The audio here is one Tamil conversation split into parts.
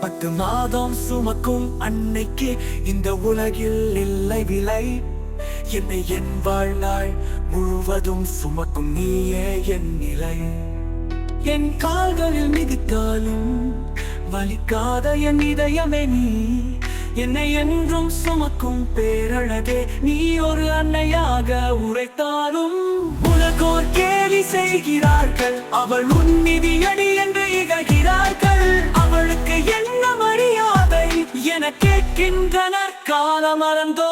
பத்து மாதம் சுமக்கும் அன்னைக்கு இந்த உலகில் இல்லை விலை. என்னை என் வாழ்நாள் முழுவதும் சுமக்கும் நீயே என் நிலை. என் கால்களில் மிதித்தாலும் வலிக்காத என் இதயமே நீ. என்னை என்றும் சுமக்கும் பேரழகே நீ ஒரு அன்னையாக உரைத்தாலும் உலகோர் கேலி செய்கிறார்கள். அவள் உன் நிதியடி என்று இகழ்கிறார்கள். அவளுக்கு என் என கேட்கின்றனர் காலம் மறந்தோ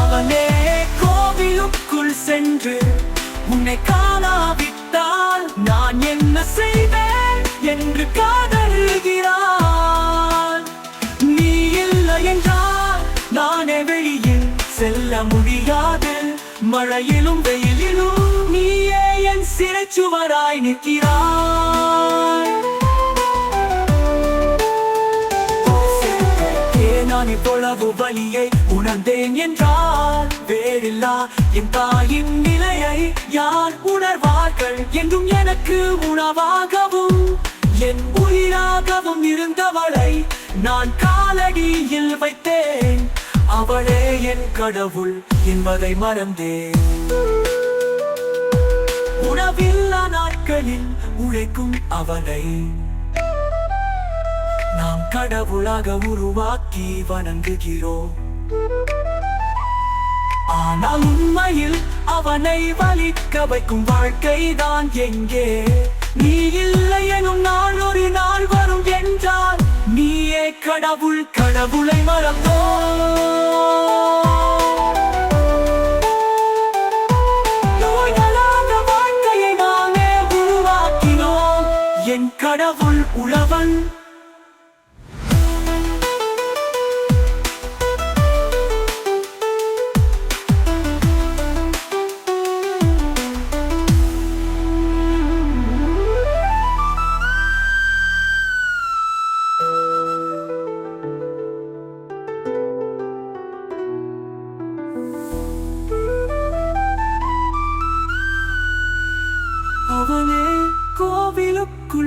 அவனே கோவிலுக்குள் சென்று உன்னை காணாவிட்டால் நான் என்ன செய்வேன் என்று காதலுகிறான் நீ இல்லை என்றால் நானே வெளியில் செல்ல முடியாது. மழையிலும் வெயிலிலும் நீயே என் சிறைச்சுவராய் நிற்கிறாய். நான் இவ்வளவு வலியை உணர்ந்தேன் என்றால் வேறில்லா. என் தாயின் நிலையை யார் உணர்வார்கள் என்றும் எனக்கு உணவாகவும் என் உயிராகவும் இருந்தவளை நான் காலடியில் வைத்தேன். அவளே என் கடவுள் என்பதை மறந்தேன் உணவில்லா நாட்களில் உழைக்கும் அவளை நாம் கடவுளாக உருவாக்கி வணங்குகிறோம். ஆனால் உண்மையில் அவனை வலிக்க வைக்கும் வாழ்க்கை தான் எங்கே? நீ இல்லை எனும் நாள் ஒரு நாள் வரும் என்றால் நீயே கடவுள் கடவுளை மறந்தோ கடவுள் உழவன்.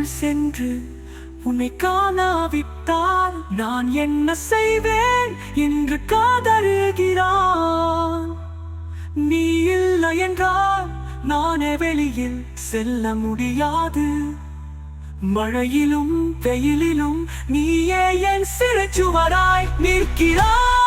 சென்று உன்னை காணாவிட்டால் நான் என்ன செய்வேன் என்று காதருகிறான் நீ இல்லை என்றால் நானே வெளியில் செல்ல முடியாது. மழையிலும் வெயிலிலும் நீயே என் சிறைச்சுவராய் நிற்கிறாய்.